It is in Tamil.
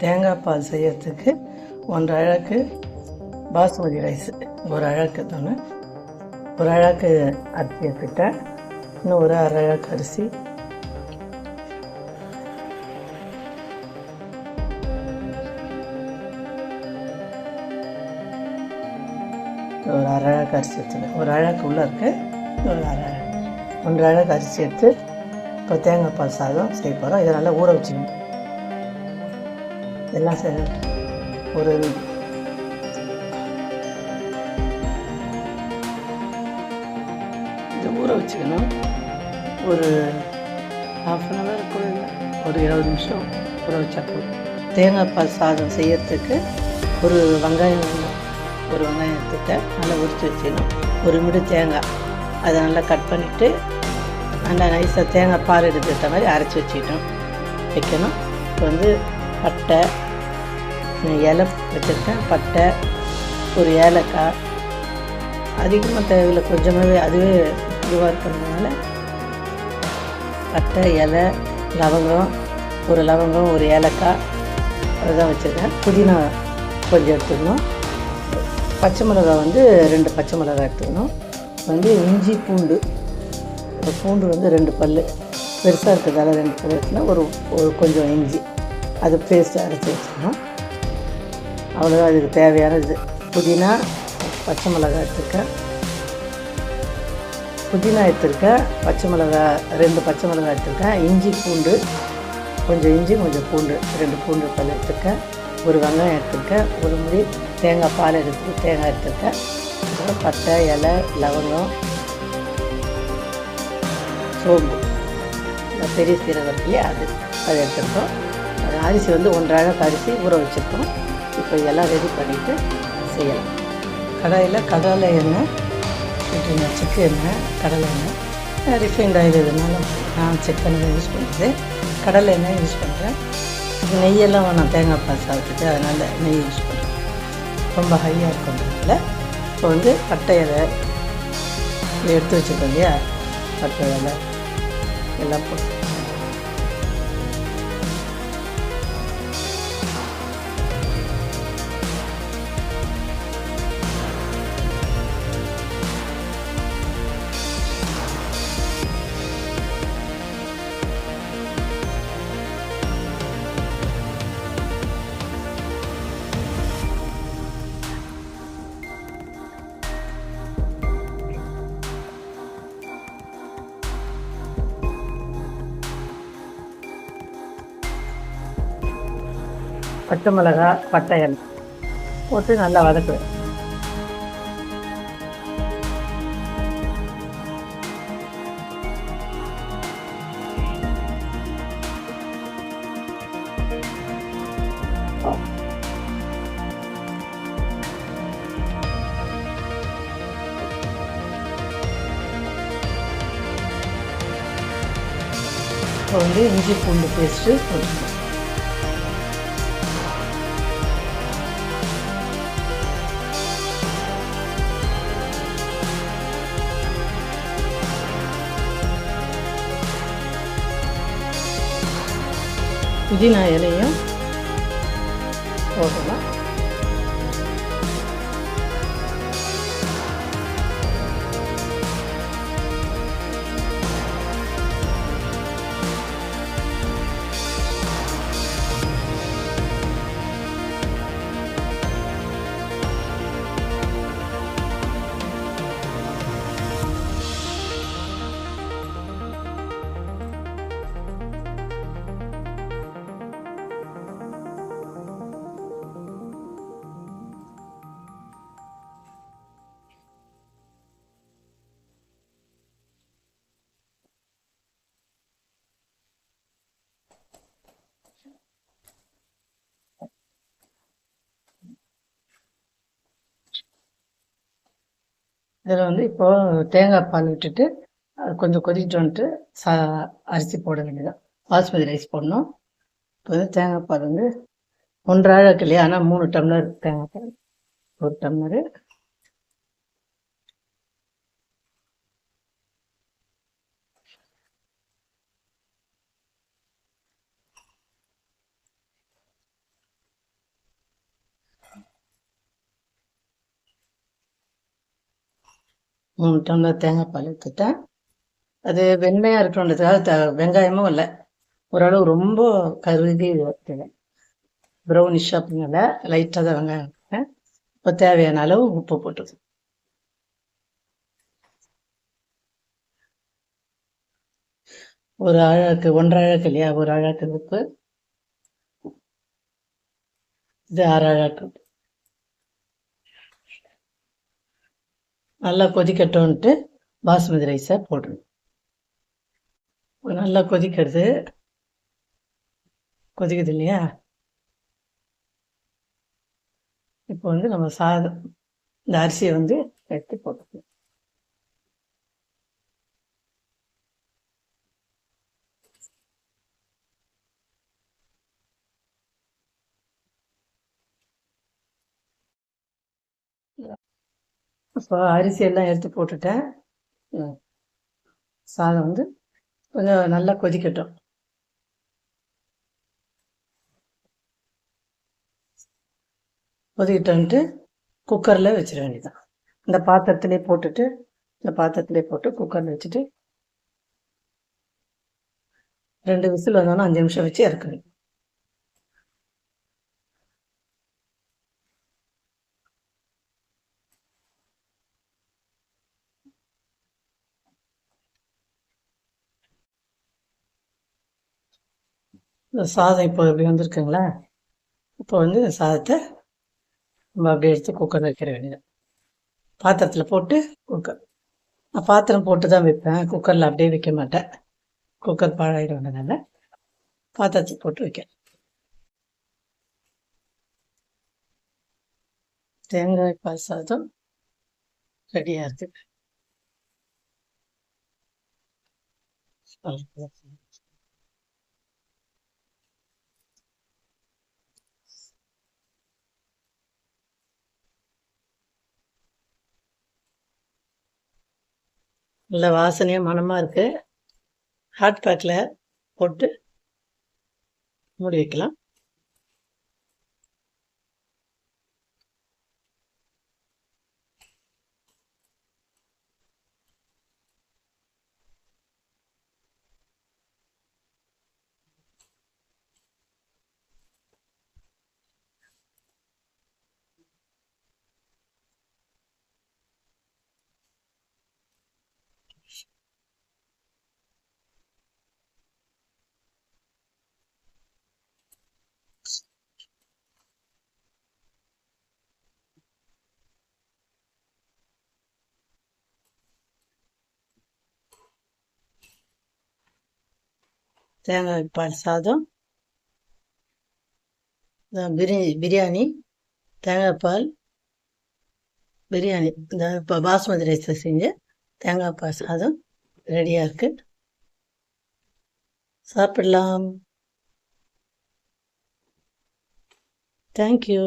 தேங்காய் பால் செய்யறதுக்கு ஒன்றரை அழகு பாஸ்மதி ரைஸ் ஒரு அழகு தானே? ஒரு அழகு அரிசி எடுத்துக்கிட்டேன் இன்னும் ஒரு அரை அழகு அரிசி. ஒரு அரை அழகு அரிசி எடுத்துக்கேன் ஒரு அழகு உள்ளே இருக்கு ஒரு அரை அழகு. ஒன்றரை அழகு அரிசி எடுத்து இப்போ தேங்காய் பால் சாதம் செய்ய போகிறோம் இதை நல்லா ஊற வச்சுக்கணும். எல்லாம் சார் ஒரு இது ஊற வச்சுக்கணும். ஒரு ஹாஃப் அன் அவர் கூட ஒரு இருபது நிமிஷம் ஊற வச்சா போதும். தேங்காய் பால் சாதம் செய்யறதுக்கு ஒரு வெங்காயம் ஒரு வெங்காயம் எடுத்துட்டேன் நல்லா உரித்து வச்சுக்கணும் ஒரு மிடு தேங்காய் அதை நல்லா கட் பண்ணிவிட்டு நல்லா நைஸாக தேங்காய் பால் எடுத்துக்கிட்ட மாதிரி அரைச்சி வச்சுக்கிட்டோம் வைக்கணும். இப்போ வந்து பட்டை இலை வச்சுருக்கேன். பட்டை ஒரு ஏலக்காய். அதிகமாக தேவையில்லை கொஞ்சமாகவே அதுவே இதுவாக இருக்கிறதுனால பட்டை இலை லவங்கம் ஒரு லவங்கம் ஒரு ஏலக்காய் அதுதான் வச்சுருக்கேன். புதினா கொஞ்சம் எடுத்துக்கணும். பச்சை மிளகாய் வந்து ரெண்டு பச்சை மிளகாய் எடுத்துக்கணும். வந்து இஞ்சி பூண்டு. பூண்டு வந்து ரெண்டு பல் பெருசாக இருக்கிறதால ரெண்டு பல் எடுத்துனா ஒரு ஒரு கொஞ்சம் இஞ்சி. அது பேஸ்ட்டு அரைச்சி வச்சுக்கணும் அவ்வளோதான் அதுக்கு தேவையான இது புதினா பச்சை மிளகாய் எடுத்துருக்கேன். புதினா எடுத்திருக்கேன் பச்சை மிளகாய் ரெண்டு பச்சை மிளகாய் எடுத்திருக்கேன். இஞ்சி பூண்டு கொஞ்சம் இஞ்சி கொஞ்சம் பூண்டு ரெண்டு பூண்டு பல் எடுத்திருக்கேன். ஒரு வெங்காயம் எடுத்திருக்கேன். ஒரு முடி தேங்காய் பால் எடுத்து தேங்காய் எடுத்திருக்கேன். அப்புறம் பட்டை இலை லவங்கம் சோம்பு. பெரிய சீரகம் இல்லையா அது அதை எடுத்திருக்கோம். அது அரிசி வந்து ஒன்றாக பரிசி அரிசி ஊற வச்சுருக்கோம். இப்போ எல்லாம் ரெடி பண்ணிவிட்டு செய்யலாம். கடாயில் கடலை எண்ணெய் விட்டுருங்க சிக்கு எண்ணெய் கடலை எண்ணெய். ரிஃபைண்ட் ஆயில் இதனால நான் சிக்கன் யூஸ் பண்ணுறது கடலை எண்ணெய் யூஸ் பண்ணுறேன் இது நெய்யெல்லாம் வேணாம். தேங்காய் பால் சாப்பிட்டுட்டு அதனால் நெய் யூஸ் பண்ணுறேன் ரொம்ப ஹையாக இருக்கிறதுனால இப்போ வந்து பட்டை இலை எடுத்து வச்சுருக்கோம் இல்லையா? பட்டை இலை எல்லாம் போட்டு பச்சை மிளகா பட்டை எண்ணெய். போட்டு நல்லா வதக்குவேன் இப்போ வந்து இஞ்சி பூண்டு பேஸ்ட்டு போட்டுக்கணும் పుదీనా వేయనయ్యా ఓకేనా இதில் வந்து இப்போது தேங்காய் பால் விட்டுட்டு கொஞ்சம் கொதிக்கிட்டு வந்துட்டு சா அரிசி போட வேண்டியதான் பாஸ்மதி ரைஸ் போடணும். இப்போ வந்து தேங்காய் பால் வந்து ஒன்றரை இருக்கு இல்லையா ஆனால் மூணு டம்ளர் தேங்காய் பால். ஒரு டம்ளரு மூணு டம்ளர் தேங்காய் பால் எடுத்துட்டேன். அது வெண்மையாக இருக்கணுன்றதுக்காக த வெங்காயமும் இல்லை. ஓரளவு ரொம்ப கருகி வைக்கிறேன் ப்ரௌனிஷ் அப்படிங்கிறத லைட்டாக தான் வெங்காயம் வைக்கிறேன் இப்போ தேவையான அளவு உப்பு போட்டு ஒரு அழகு ஒன்றரை அழகு இல்லையா? ஒரு அழகு உப்பு இது ஆறு அழகு நல்லா கொதிக்கட்டும்ன்ட்டு பாஸ்மதி ரைஸை போடணும் நல்லா கொதிக்கிறது கொதிக்குது இல்லையா? இப்போ வந்து நம்ம சாதம் இந்த அரிசியை வந்து எடுத்து போட்டுக்கணும் இப்போ அரிசி எல்லாம் எடுத்து போட்டுட்டேன். சாதம் வந்து கொஞ்சம் நல்லா கொதிக்கட்டும். கொதிக்கிட்டோன்ட்டு குக்கரில் வச்சிட வேண்டியதான் இந்த பாத்திரத்திலே போட்டுட்டு இந்த பாத்திரத்திலே போட்டு குக்கரில் வச்சுட்டு ரெண்டு விசில் வந்தோன்னா அஞ்சு நிமிஷம் வச்சு இறக்கணும். இந்த சாதம் இப்போ இப்படி வந்திருக்குங்களா? இப்போ வந்து இந்த சாதத்தை நம்ம அப்படியே எடுத்து குக்கர் வைக்கிற வேண்டியது பாத்திரத்தில் போட்டு குக்கர் நான் பாத்திரம் போட்டு தான் வைப்பேன் குக்கரில் அப்படியே வைக்க மாட்டேன். குக்கர் பாழாயிடும்னால பாத்திரத்தில் போட்டு வைக்கிறேன். தேங்காய் பால் சாதம் ரெடியாக இருக்குது நல்ல வாசனையாக மனமாக இருக்குது ஹாட் பேக்கில் போட்டு மூடி வைக்கலாம். தேங்காய் பால் சாதம். பிரியாணி பிரியாணி தேங்காய் பால் பிரியாணி. இந்த இப்போ பாஸ்மதி ரைஸில் செஞ்ச தேங்காய் பால் சாதம் ரெடியாக இருக்குது சாப்பிடலாம். தேங்க்யூ.